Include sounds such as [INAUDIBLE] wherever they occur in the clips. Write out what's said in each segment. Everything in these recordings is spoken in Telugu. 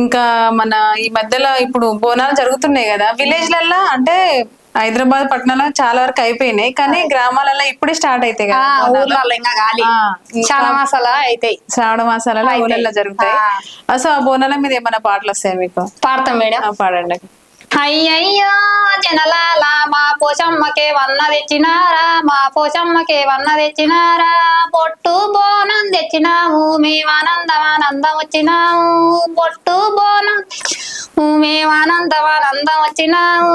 ఇంకా మన ఈ మధ్యలో ఇప్పుడు బోనాలు జరుగుతున్నాయి కదా విలేజ్లల్లో అంటే హైదరాబాద్ పట్టణంలో చాలా వరకు అయిపోయినాయి కానీ గ్రామాలలో ఇప్పుడే స్టార్ట్ అవుతాయి ఆ, కదా. ఊర్లలో ఇంకా గాలి చాలా మాసాలు అవుతాయి శ్రావణ మాసాలలో. ఊళ్ళల్లో జరుగుతాయి. అసలు ఆ బోనాల మీద ఏమైనా పాటలు వస్తాయి మీకు పాడతాం మేడం పాడండి అయ్యయ్యో జనలాల మా పోచమ్మకే వన్న తెచ్చినారా మా పోషమ్మకే వన్న తెచ్చినారా. పొట్టు బోనం తెచ్చినాము మేమానందమానందం వచ్చినాము. పొట్టు బోనం మేమానందమానందం వచ్చినాము.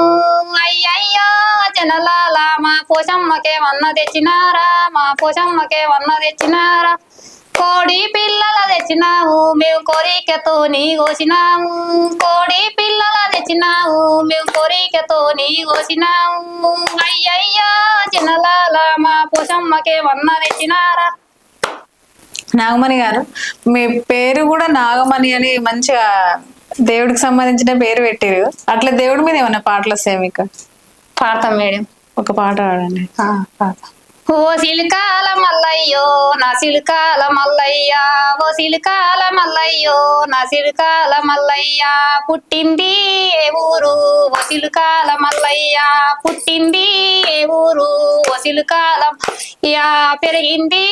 అయ్యయ్యో జనలాల మా పోషమ్మకే వన్న తెచ్చినారా మా పోషమ్మకే వన్న తెచ్చినారా. కోడి పిల్లల తెచ్చినాము మేము కోరికతో నీ కోసినాము. కోడి పిల్లల తెచ్చినాము మేము కోరికతో నీ కోసినాము. అయ్యయ్యో చిన్నలాల మా పోసమ్మకే వన్న తెచ్చినారా? నాగమణి గారు మీ పేరు కూడా నాగమణి అని మంచిగా దేవుడికి సంబంధించిన పేరు పెట్టారు. అట్లా దేవుడి మీద ఏమైనా పాటలు వస్తాయి మీకు? పాడతాం మేడం. ఒక పాట పాడండి. పాడతాం. ఓ సిలికాల మల్లయ్యో నా సిలికాల మల్లయ్య ఓ సిలికాల మల్లయ్యో నా సిలికాల మల్లయ్య పుట్టింది ఏ ఊరు? ఓ సిలికాల మల్లయ్య పుట్టింది ఏ ఊరు? ఓ సిలికాల యా పెరిగింది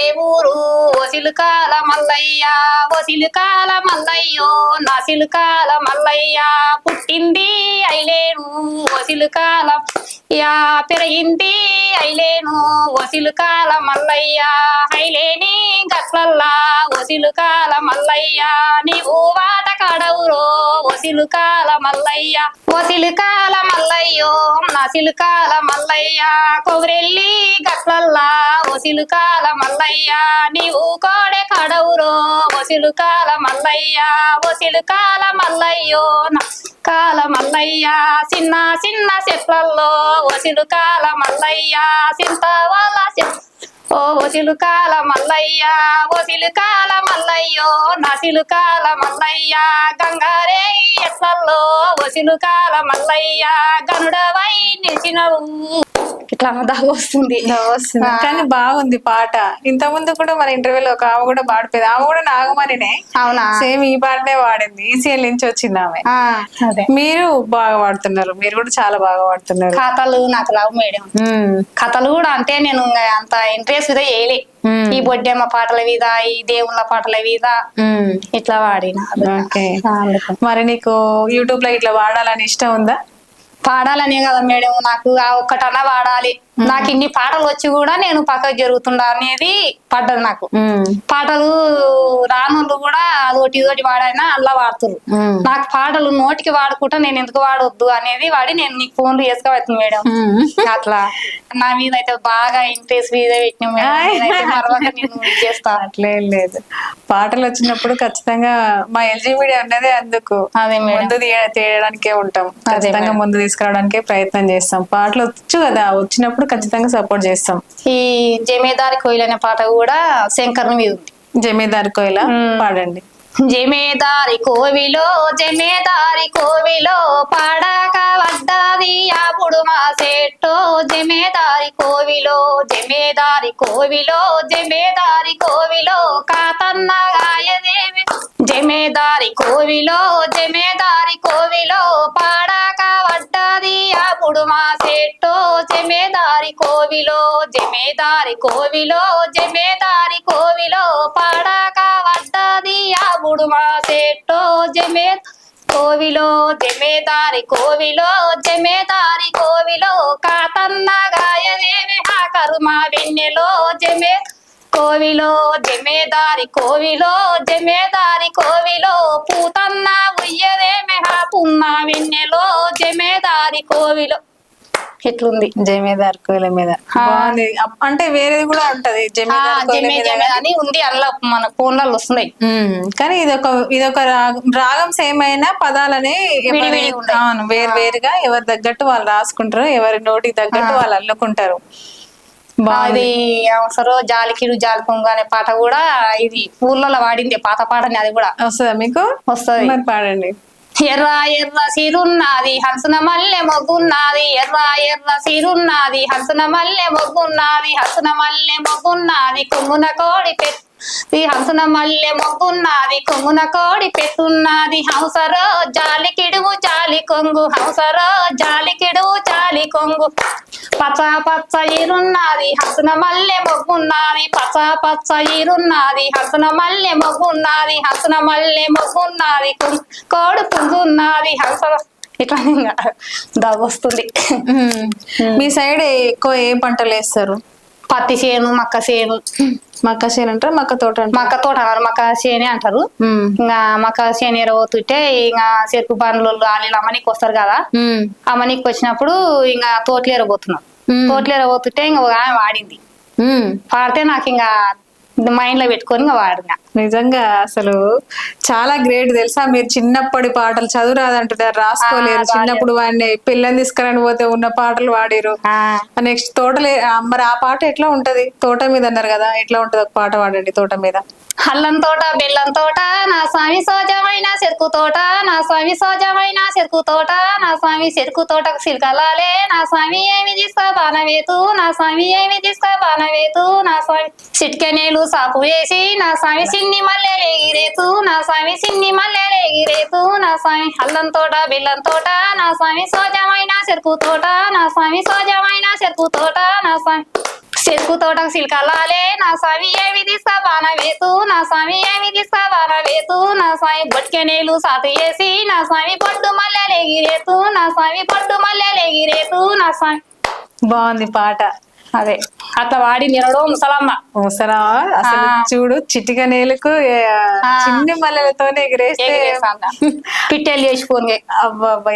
ఏ ఊరు? ఓ సిలికాల మల్లయ్య ఓ సిలికాల మల్లయ్యో నా సిలికాల మల్లయ్య పుట్టింది అయిలేను ఓ సిలికాల యా పెరిగింది ఐలేను వసిలుకాల మల్లయ్య. ఐలేని గట్లల్లా వసిలు కాల మల్లయ్య. నీవు వాట కడవురో వసిలు కాల మల్లయ్య. వసిలుకాల మల్లయ్యో నసిలు కాల మల్లయ్య. కొవ్రెల్లి గట్లల్లా వసిలుకాల మల్లయ్య. నీవు కోడె కడవురో వసిలుకాల మల్లయ్య. వసిలుకాల మల్లయ్యో కాల మల్లయ్య. చిన్న చిన్న చెట్లల్లో వసిలు కాల మల్లయ్య చింత వాళ్ళ ఓ వసిలు కాల మల్లయ్య వసిలు కాల మల్లయ్యో నసిలు కాల మల్లయ్య. గంగారే ఎట్లల్లో? వసిలు కాల మల్లయ్య గనుడవై నిలిచినవు. ఇట్లా దాకా వస్తుంది. కానీ బాగుంది పాట. ఇంత ముందు కూడా మన ఇంటర్వ్యూలో ఒక ఆమె కూడా పాడిపోయింది. ఆమె కూడా నాగమణినే. అవునా? సేమ్ ఈ పాటనే పాడింది. ఈసీఎల్ నుంచి వచ్చింది ఆమె. మీరు బాగా పాడుతున్నారు. మీరు కూడా చాలా బాగా పాడుతున్నారు. కథలు నాకు లవ్ మేడం. కథలు కూడా అంటే నేను అంత ఇంట్రెస్ట్ మీద వేయలే. ఈ బొడ్డెమ్మ పాటల మీద ఈ దేవుళ్ళ పాటల మీద ఇట్లా వాడిన. మరి నీకు యూట్యూబ్లో ఇట్లా వాడాలని ఇష్టం ఉందా? పాడాలనే కదా మేడం నాకు ఆ ఒక్కటన్నా పాడాలి. నాకు ఇన్ని పాటలు వచ్చి కూడా నేను పక్కకు జరుగుతుండా అనేది పడ్డది నాకు. పాటలు రానులు కూడా అదొకటి ఇదోటి వాడైనా అల్లా వాడుతురు నాకు పాటలు నోటికి వాడుకుంటా నేను ఎందుకు వాడొద్దు అనేది వాడి నేను నీకు ఫోన్లు చేసుకోవచ్చు మేడం. అట్లా. నా మీద అయితే బాగా ఇంట్రెస్ట్ మీద పెట్టిన అట్లేం లేదు. పాటలు వచ్చినప్పుడు ఖచ్చితంగా మా ఎల్జీ మీడియా ఉన్నదే అందుకు. ముందు తీయ- తీయడానికే ఉంటాం. ఖచ్చితంగా ముందు తీసుకురావడానికే ప్రయత్నం చేస్తాం. పాటలు వచ్చు కదా వచ్చినప్పుడు ఖచ్చితంగా సపోర్ట్ చేస్తాం. ఈ జమేదారి కోయిల్ అనే పాట కూడా శంకర్ మీద ఉంది. జమీదార్ కోయిల? పాడండి. జమేదారి కోవిలో జమేదారి కోవిలో పాడాక వడ్డది అప్పుడు మా సెట్టో జమేదారి కోవిలో జమేదారి కోవిలో జమేదారి కోవిలో కాతన్న గాయదేవి జమేదారి కోవిలో జమేదారి కోవిలో పాడాక వడ్డది అప్పుడు మా సెట్టో జమేదారి కోవిలో జమేదారి కోవిలో జమేదారి కోవిలో పాడాక వడ్డది అప్పుడు మా సెట్టో జమే కోవిలో జమేదారి కోవిలో జమేదారి కోవిలో కాతన్న గాయదేవి ఆకరు మా వెన్నెలో జమే కోవిలో జమేదారి కోవిలో జమేదారి కోవిలో పూతన్న ఉయ్యదేమే పున్న వెన్నెలో జమేదారి కోవిలో ఎట్లుంది? జమీదార్ కోయిల మీద. బాగుంది. అప్- అంటే వేరేది కూడా ఉంటది. ఆ, జమీదార్ కోయిల జమే మీద జమే అని ఉంది. అందులో మన ఫోన్లలో వస్తున్నాయి. ఉమ్, కానీ ఇదొక ఇదొక రాగం రాగం సేమ్ అయినా పదాలని ఎవరి- విడివిడి ఉంటాయి. అవును వేరు వేరుగా ఎవరి తగ్గట్టు వాళ్ళు రాసుకుంటారు. ఎవరి నోటికి తగ్గట్టు వాళ్ళు అల్లుకుంటారు. అది అవసరం జాలికిడు జాలి పొంగు అనే పాట కూడా ఇది ఊర్లలో వాడింది. పాత పాటని అది కూడా. వస్తుందా మీకు? వస్తది. మరి పాడండి. ఎర్ర ఎర్ర సిరున్నది హంసన మల్లె మొగ్గున్నది ఎర్ర ఎర్ర సిరున్నది హంసన మల్లె మొగ్గున్నది హంసన మల్లె మొగ్గున్నది కొమ్మున కోడి పెట్టు ఈ హంసన మల్లె మొగ్గున్నది కొమ్మున కోడి పెట్టున్నది హంసరో జాలి కిడువు జాలి కొంగు హంసరో జాలి కిడువు జాలి కొంగు. పచ్చ పచ్చ ఇరున్నది హసన మల్లె మొగ్గున్నది. పచ్చ పచ్చ ఇరున్నది హసన మల్లె మొగ్గున్నది హసన మల్లె మొగ్గున్నది. కోడు పుంజున్నది హస ఇట్లా దాగొస్తుంది మీ సైడ్ ఎక్కువ ఏ పంటలు వేస్తారు? పత్తి చేను మక్క చేను మక్క చేను అంటారు మక్క తోట మక్క తోట అన్నారు మక్క చేనే అంటారు. ఇంకా మక్క చేను ఎరబోతుంటే ఇంకా చెరుకు బండ్లు వాళ్ళు అమ్మనికి వస్తారు కదా మ్మ్. అమ్మనికి వచ్చినప్పుడు ఇంకా తోటలు ఎరబోతున్నాం. తోటలు ఎరబోతుంటే ఇంకా ఒక ఆమె వాడింది. పాడితే నాకు ఇంకా మైండ్లో పెట్టుకొని వాడినా. నిజంగా అసలు చాలా గ్రేట్ తెలుసా? మీరు చిన్నప్పటి పాటలు చదువు రాదంటున్నారు రాసుకోలేరు. చిన్నప్పుడు వాడిని పిల్లని తీసుకురని పోతే ఉన్న పాటలు పాడిరు నెక్స్ట్ తోటలే మరి ఆ పాట ఎట్లా ఉంటది? తోట మీద అన్నారు కదా ఎట్లా ఉంటది? ఒక పాట పాడండి తోట మీద. అల్లం తోట బెల్లం తోట నా స్వామి సోజమైన చెరుకు తోట నా స్వామి సోజమైన చెరుకు తోట నా స్వామి చెరుకు తోటకు సిల్కలాలే నా స్వామి ఏమి తీసుకో బాణవేతు నా స్వామి ఏమి తీసుకో బాణవేతు నా స్వామి చిట్కెనేలు సాపు వేసి నా స్వామి సిన్ని మల్లె ఎగిరేతు నా స్వామి సిన్ని మల్లె ఎగిరేతు నా స్వామి అల్లం తోట బెల్లం తోట నా స్వామి సోజమైన చెరుకు తోట నా స్వామి సోజమైన చెరుకు తోట నా స్వామి చెరుకు తోటకు సిల్కలాలే నా స్వామి ఏమి తీస్తా వేతు నా స్వామి ఏమి తీస్తా బాణ వేతు నా స్వామి బొట్కెనేలు సాతు వేసి నా స్వామి పొట్టు మల్లెలు ఎగిరేతు నా స్వామి పొట్టు మల్లెలు ఎగిరేతు నా స్వామి బాగుంది పాట. అదే అట్లా వాడి నిరడో ముసలమ్మ అవసరా అసలు. చూడు చిటిక నేలకు. చిన్ని మల్లెలతోనే ఎగిరేస్తే. పిట్టెలు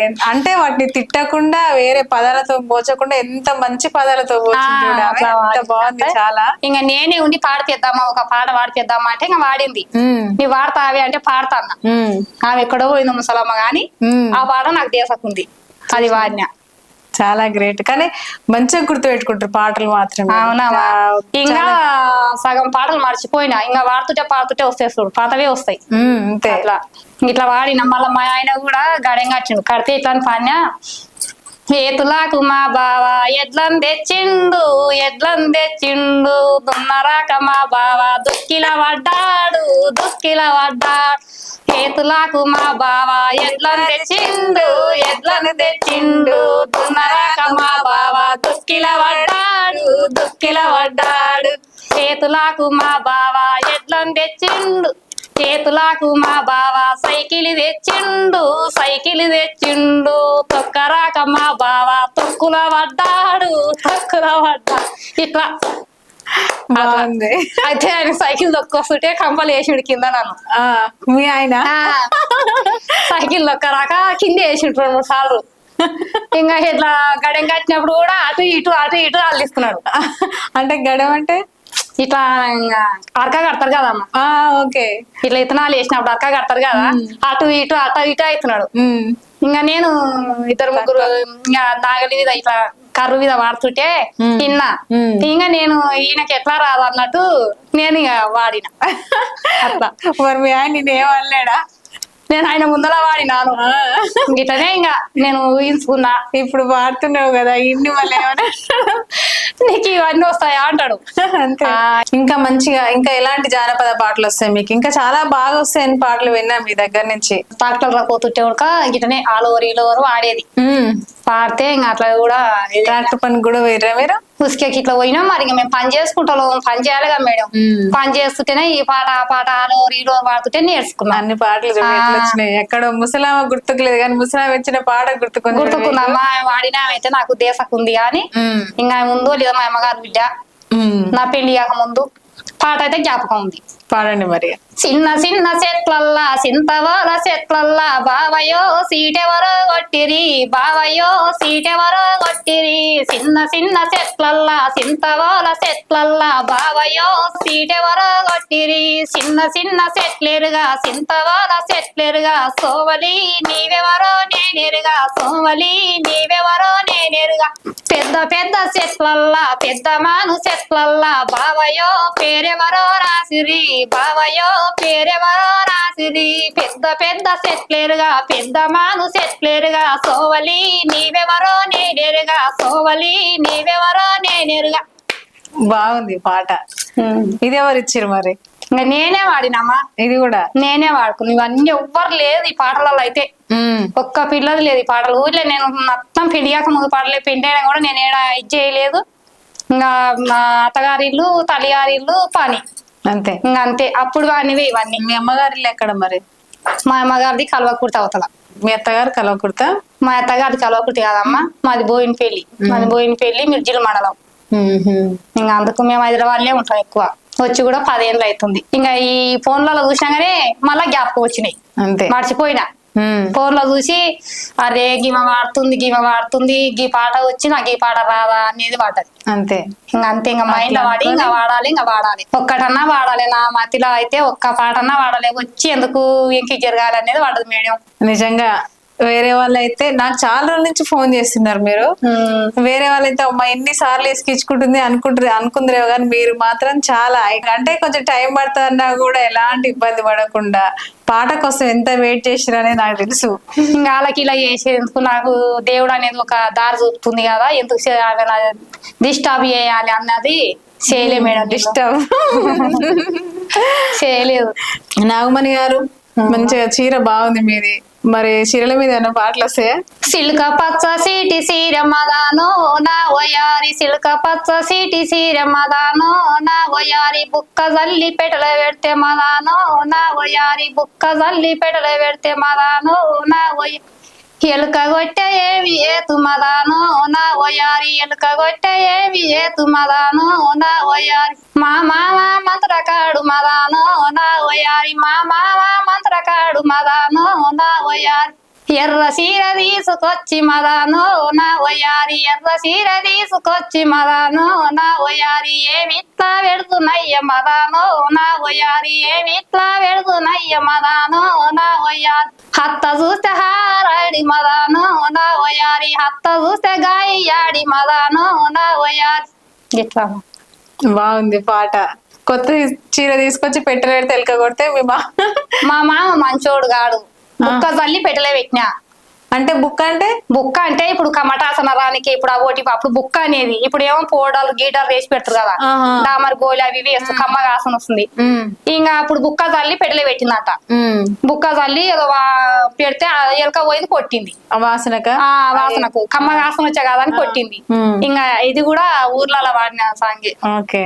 ఎంత- అంటే వాటిని తిట్టకుండా వేరే పదాలతో పోచకుండా ఎంత మంచి పదాలతో. బాగుంది చాలా ఇంకా నేనే ఉండి పాడితేద్దామా ఒక పాట పాడితేద్దామా అంటే ఇంకా వాడింది నీ వాడతావి అంటే పాడతాన్న ఉమ్, ఆమె ఎక్కడో పోయింది ముసలమ్మ గాని. ఆ పాట నాకు దేశకుంది అది వాడినా చాలా గ్రేట్. కానీ మంచిగా గుర్తు పెట్టుకుంటారు పాటలు మాత్రమే. అవునా? ఇంకా సగం పాటలు మర్చిపోయినా. ఇంకా వాడుతుంటే పాడుతుంటే వస్తాయి చూడు పాతవే వస్తాయి. అట్లా. ఇట్లా వాడిన మళ్ళీ మా ఆయన కూడా గడెం కట్టిండు. కడితే ఇట్లా పాడినా ఏతులాకు మా బావ ఎడ్లను తెచ్చిండు ఎడ్లను తెచ్చిండు దున్నరాక మా బావ దుక్కిల పడ్డాడు దుష్కిల పడ్డాడు చేతులకు మా బావ ఎడ్లను తెచ్చిండు ఎడ్లను తెచ్చిండు. దున్నరాక మా బావ దుక్కిల పడ్డాడు దుక్కిల పడ్డాడు చేతులకు మా బావ ఎడ్లను తెచ్చిండు. చేతులాకు మా బావ సైకిల్ తెచ్చిండు సైకిల్ తెచ్చిండు. తొక్కరాక మా బావ తొక్కుల పడ్డాడు తొక్కుల పడ్డా ఇట్లా. బాగుంది. అయితే ఆయన సైకిల్ తొక్కొస్తుంటే కంపలు వేసిండు కింద నన్ను. మీ ఆయన? సైకిల్ తొక్కరాక కింద వేసిండు రెండు మూడు సార్లు. ఇంకా ఇట్లా గడెం కట్టినప్పుడు కూడా అటు ఇటు అటు ఇటు అల్లిస్తున్నాడు అంటే గడం అంటే? ఇట్లా ఇంకా అరక కడతారు కదమ్మా. ఆ ఓకే. ఇట్లా ఇత్తనాలు వేసినప్పుడు అరక కడతారు కదా అటు ఇటు అటు ఇటు అవుతున్నాడు. ఇంకా నేను ఇద్దరు ముగ్గురు ఇంకా నాగలి మీద ఇట్లా కర్రు మీద వాడుతుంటే. తిన్నా. ఇంకా నేను ఈయనకి ఎట్లా రాదు అన్నట్టు నేను ఇక వాడిన. అట్లా. మరి మీ ఆయన నేను ఏమనలేడా నేను ఆయన ముందర వాడినాను. ఇట్లనే ఇంకా నేను ఊహించుకున్నా. ఇప్పుడు వాడుతున్నావు కదా ఇన్ని మళ్ళీ నీకు ఇవన్నీ వస్తాయా అంటాడు. ఇంకా మంచిగా ఇంకా ఎలాంటి జానపద పాటలు వస్తాయి మీకు? ఇంకా చాలా బాగా వస్తాయని పాటలు విన్నా మీ దగ్గర నుంచి. ట్రాక్టర్ పోతుంటే కూడా ఇట్లనే ఆల్ ఓవర్ ఓవర్ వాడేది పాడితే ఇంకా అట్లా కూడా ట్రాక్టర్ పని కూడా వేయరా మీరు? ఉసుకేకి ఇట్లా పోయినాం. మరి ఇంకా మేము పని చేసుకుంటాం. పని చేయాలి కదా మేడం. పని చేస్తుంటేనే ఈ పాట ఆ పాట ఆలో రీలో పాడుతుంటే నేర్చుకున్నాను అన్ని పాటలు వచ్చినాయి ఎక్కడో ముసలామ గుర్తుకులేదు కానీ ముసలామ వచ్చిన పాట గుర్తుకుంది. గుర్తుకున్నామా వాడినా అయితే నాకు దేశకుంది కానీ ఇంకా ముందు లేదా మా అమ్మగారు బిడ్డ. నా పెళ్ళి కాక ముందు పాట అయితే జ్ఞాపకం ఉంది. పాడండి మరి. చిన్న చిన్న చెట్లల్లా చింతవాల చెట్లల్లా బావయో సీటెవరో కొట్టిరి బావయో సీటెవరో కొట్టిరి. చిన్న చిన్న చెట్లల్లా చింతవాల చెట్లల్లా బావయో సీటెవరో కొట్టిరి. చిన్న చిన్న చెట్లేరుగా చింతవాల చెట్లేరుగా సోవలి నీవెవరో నేనెరుగా సోవలి నీవెవరో నేనెరుగా. పెద్ద పెద్ద చెట్లల్లా పెద్ద మాను చెట్లల్లా బావయో పేరెవరో రాసిరి. బావయో పేరెవరో రాసిది. పెద్ద పెద్ద సెట్లేరుగా పెద్ద మాను సెట్లేరుగా సోవలి నీవెవరో నేనేరుగా సోవలి నీవెవరో నేనేరుగా. బాగుంది పాట. ఇది ఎవరు ఇచ్చిర్రు మరి? నేనే వాడినమ్మా ఇది కూడా. నేనే వాడుకున్నా. ఇవన్నీ ఎవ్వరు లేదు ఈ పాటలలో అయితే. ఒక్క పిల్లది లేదు ఈ పాటలు. ఊర్లో నేను మొత్తం పిండియాక ముందు పాటలే పిండి అయినా కూడా నేను ఇది చేయలేదు. ఇంకా మా అత్తగారి ఇల్లు తల్లిగారి ఇల్లు పని. అంతే. ఇంకా అంతే. అప్పుడు వాడినివి ఇవన్నీ. మీ అమ్మగారి ఇల్లు ఎక్కడ మరి? మా అమ్మగారిది కల్వకుర్తి అవతల. మీ అత్తగారు కలవకుర్తా? మా అత్తగారిది కల్వకుర్తి కాదమ్మా. మాది బోయిన పెళ్ళి మాది బోయిన పెళ్ళి మిర్జిల మండలం. ఇంకా అందుకు మేము హైదరాబాద్లే ఉంటాం ఎక్కువ. వచ్చి కూడా పదేళ్ళు అవుతుంది ఇంకా ఈ ఫోన్లలో చూసినాగానే మళ్ళా జ్ఞాపకం వచ్చినాయి. అంతే. మర్చిపోయినా. ఫోన్లో చూసి అరే గిమ వాడుతుంది గిమ వాడుతుంది గీ పాట వచ్చి నాకు ఈ పాట రాదా అనేది పాటది అంతే. ఇంకా అంతే ఇంకా మైండ్లో వాడి ఇంకా వాడాలి ఇంకా వాడాలి. ఒక్కటన్నా వాడాలి నా మతిలో అయితే ఒక్క పాటన్నా వాడాలి వచ్చి ఎందుకు ఇంక జరగాలి అనేది వాడదు మేడం. నిజంగా వేరే వాళ్ళు అయితే నాకు చాలా రోజుల నుంచి ఫోన్ చేస్తున్నారు మీరు. వేరే వాళ్ళైతే అమ్మా ఎన్ని సార్లు ఎక్కించుకుంటుంది అనుకుంటారు అనుకుందరేమో కానీ మీరు మాత్రం చాలా అంటే కొంచెం టైం పడుతుందన్నా కూడా ఎలాంటి ఇబ్బంది పడకుండా పాట కోసం ఎంత వెయిట్ చేసిరనేది నాకు తెలుసు. వాళ్ళకి ఇలా చేసేందుకు నాకు దేవుడు అనేది ఒక దారి చూపుతుంది కదా ఎందుకు డిస్టర్బ్ చేయాలి అన్నది చేయలే మేడం డిస్టర్బ్ [LAUGHS] చేయలేదు. నాగమణి గారు మంచిగా చీర బాగుంది మీది. మరి చీరల మీద ఏమైనా పాటలు వస్తాయా? సిల్క పచ్చ సీటి సీర మదానో నా వయారి సిల్క పచ్చ సీటి సీర మదానో నా వయారి బుక్క జల్లి పెట్టలు పెడితే మదానో నా వయారి బుక్క జల్లి పెట్టలు పెడితే మదానో నా వయ ఎలుక గొట్టె ఏమి ఏ మదానో నా వయారి ఎలుక గొట్టె ఏమి ఏ మదానో నా ఓయారి. మా మామ మంత్రకాడు మదాను నా వయారి మా మామ మంత్రకాడు మదాను నా ఓయారి. ఎర్ర సీర తీసుకొచ్చి మదానో నా వయారి ఎర్ర సీర తీసుకొచ్చి మదానో నా వయారి ఏమిట్లా పెడుతున్నయ్య మదానో నా వయారి ఏమిట్లా పెడుతున్నయ్య మదానో నా వయారి హత్త చూస్తే హారాడి మదానో నా వయారి హత్త చూస్తే గాయాడి మదానో నా వయారి ఇట్లా బాగుంది పాట. కొత్త చీర తీసుకొచ్చి పెట్టలేడు తెలక కొడితే మీ మా మా మామ మంచోడు గాడు. బుక్క జల్లి పెట్టలే పెట్టినా. అంటే బుక్ అంటే? బుక్క అంటే ఇప్పుడు కమటాసన రానికి ఇప్పుడు ఆ ఓటి అప్పుడు బుక్క అనేది. ఇప్పుడు ఏమో పోడలు గీటలు వేసి పెడతారు కదా. డామర్ గోలి అవి వేస్తూ కమ్మగా ఆసన వస్తుంది. ఇంకా అప్పుడు బుక్క జల్లి పెట్టలే పెట్టిందట. బుక్క ఏదో వా- పెడితే ఎలక పోయింది కొట్టింది. వాసనక? ఆ వాసనకు. కమ్మగా ఆసన వచ్చా కదా అని కొట్టింది. ఇంకా ఇది కూడా ఊర్లలో వాడిన సాంగి. ఓకే.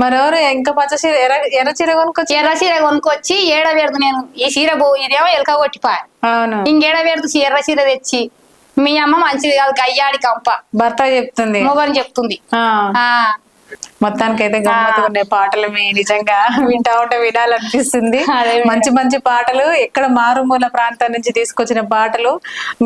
మరెవరు? ఇంకా పచ్చ చీర ఎర్ర ఎర్ర చీర కొనుక్కొచ్చి ఎర్ర చీర కొనుక్కొచ్చి ఏడ పెడదు నేను. ఈ చీర ఇదేమో ఎలక కొట్టిపోయా అవును. ఇంకేడ పెడదు ఎర్ర చీర తెచ్చి. మీ అమ్మ మంచిది కాదు గయ్యాడి కంప. భర్త చెప్తుంది. మొగని చెప్తుంది. ఆ. మొత్తానికైతే గమ్మత్తుగా ఉన్నాయి పాటలు మీ నిజంగా వింటా ఉంటే వినాలనిపిస్తుంది. [LAUGHS] మంచి మంచి పాటలు ఎక్కడ మారుమూల ప్రాంతం నుంచి తీసుకొచ్చిన పాటలు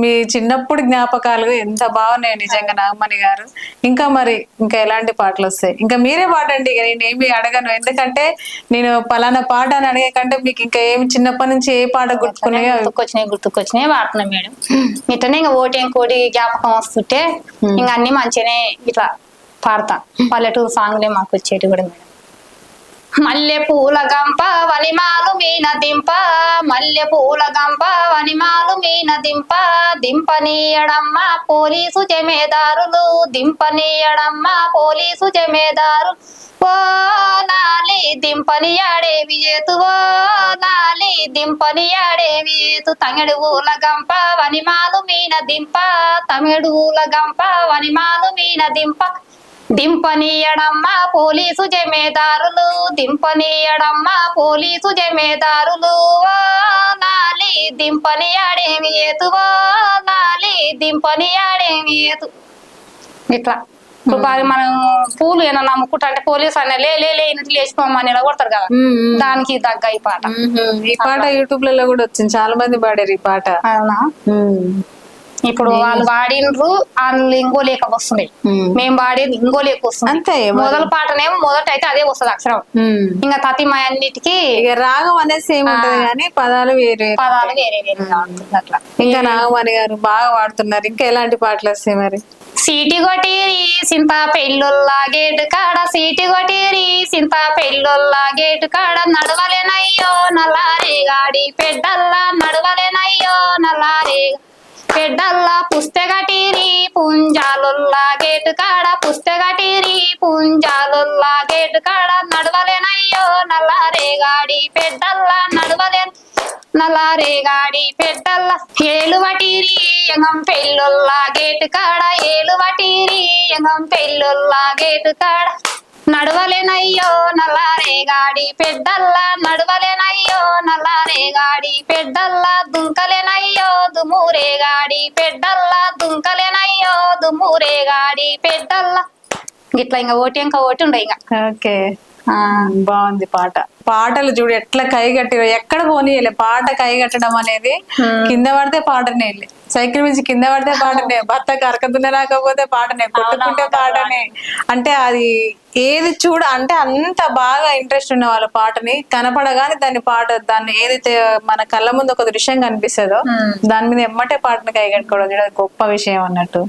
మీ చిన్నప్పుడు జ్ఞాపకాలు ఎంత బాగున్నాయి నిజంగా నాగమణి గారు. ఇంకా మరి ఇంకా ఎలాంటి పాటలు వస్తాయి? ఇంకా మీరే పాడండి ఇక నేను ఏమి అడగను. ఎందుకంటే నేను పలానా పాట అని అడిగే కంటే మీకు ఇంకా ఏమి చిన్నప్పటి నుంచి ఏ పాట గుర్తుకున్నాయో గుర్తుకొచ్చినాయి గుర్తుకొచ్చినాయి వాడుతున్నాం మేడం. [LAUGHS] ఇట్లనే ఇంకా ఓటి ఇంకోటి జ్ఞాపకం వస్తుంటే ఇంకా అన్ని మంచిగానే ఇట్లా పాడతా పల్లెటూరు సాంగ్లే మాకు వచ్చేటి కూడా మేడం. మల్లె పూల గంప వనిమాలు మీన దింప మల్లె పూల గంప వనిమాలు మీన దింప దింపనీయడమ్మ పోలీసు జమేదారులు దింపనీయడమ్మ పోలీసు జమేదారు. ఓ నాలి దింపని ఆడే విజేతు ఓ నాలి దింపని ఆడే విజేతు. తమిడు ఊల గంప వనిమాలు మీన దింప తమిడు ఊల గంప వనిమాలు మీన దింప. దింపనీయడమ్మ పోలీసు జమేదారులు దింపనీయడమ్మ పోలీసు జమేదారులు. నాలి దింపని ఆడేమి ఏతు? ఓ నాలి దింపని ఆడేమి ఏతు? ఇట్లా. ఇప్పుడు మనం పూలు ఏమన్నా నమ్ముకుంటా అంటే పోలీసు అన్న లే లే ఇన్నట్లు లేచిపోమని కొడతారు కదా. దానికి తగ్గ ఈ పాట. ఈ పాట యూట్యూబ్లలో కూడా వచ్చింది. చాలా మంది పాడారు ఈ పాట. అవునా. ఇప్పుడు వాళ్ళు వాడినరు వాళ్ళు ఇంకో లేక వస్తున్నాయి మ్మ్. వాడేది ఇంకో లేక వస్తుంది. అంతే. మొదల పాటనేమో మొదట అయితే అదే వస్తుంది అక్షరం. ఇంకా తతిమ అన్నిటికీ ఇక రాగం అనేసి ఏమి ఉంటది కానీ పదాలు వేరే. పదాలు వేరే వేరే అట్లా. ఇంకా నాగమణి గారు బాగా వాడుతున్నారు. ఇంకా ఎలాంటి పాటలు వస్తాయి మరి? సీటి కొట్టిరి సింత పెళ్ళుల్లా గేటు కాడ. సీటి కొట్టిరి సింత పెళ్ళుల్లా గేటు కాడ. నడవలేనయ్యో నల్లారే గాడి పెద్దల్లా నడవలేనయ్యో నల్లారే పెద్దల్లా పుస్తకటిరి పుంజాలుల్లా గేటు కాడ పుస్తకటిరి పుంజాలుల్లా గేటు కాడ నడవలేనయ్యో నల్లారేగాడి గాడి పెద్దల్లా నల్లారేగాడి నల్లారే గాడి పెద్దల్ల ఏలు వటీరి ఎంగం పెళ్ళుల్లా గేటు కాడ ఏలువటిరి ఎంగం పెళ్ళుల్లా గేటు కాడ. నడవలేనయ్యో నల్లారే గాడి పెద్దల్లా నడవలేనయ్యో నల్లారే గాడి పెద్దల్లా దుంకలేనయ్యో దుమూరే గాడి పెద్దల్లా దుంకలేనయ్యో దుమూరే గాడి పెద్దల్లా. గిట్లా ఇంకా ఓటి ఇంకా ఓటి ఉండే ఇంకా ఓకే. బాగుంది పాట. పాటలు చూడు ఎట్లా కైగట్టి ఎక్కడ పోనీయలే. పాట కైగట్టడం అనేది కింద పడితే పాటనే సైకిల్ నుంచి కింద పడితే పాటనే భర్త కరకదున్న రాకపోతే పాటనే కొట్టుకుంటే పాటనే. అంటే అది ఏది చూడ అంటే అంత బాగా ఇంట్రెస్ట్ ఉన్న వాళ్ళ పాటని కనపడగానే దాని పాట దాన్ని ఏదైతే మన కళ్ళ ముందు ఒక దృశ్యం కనిపిస్తుందో దాని మీద ఎమ్మటే పాటను కైగట్టుకోవడం గొప్ప విషయం అన్నట్టు.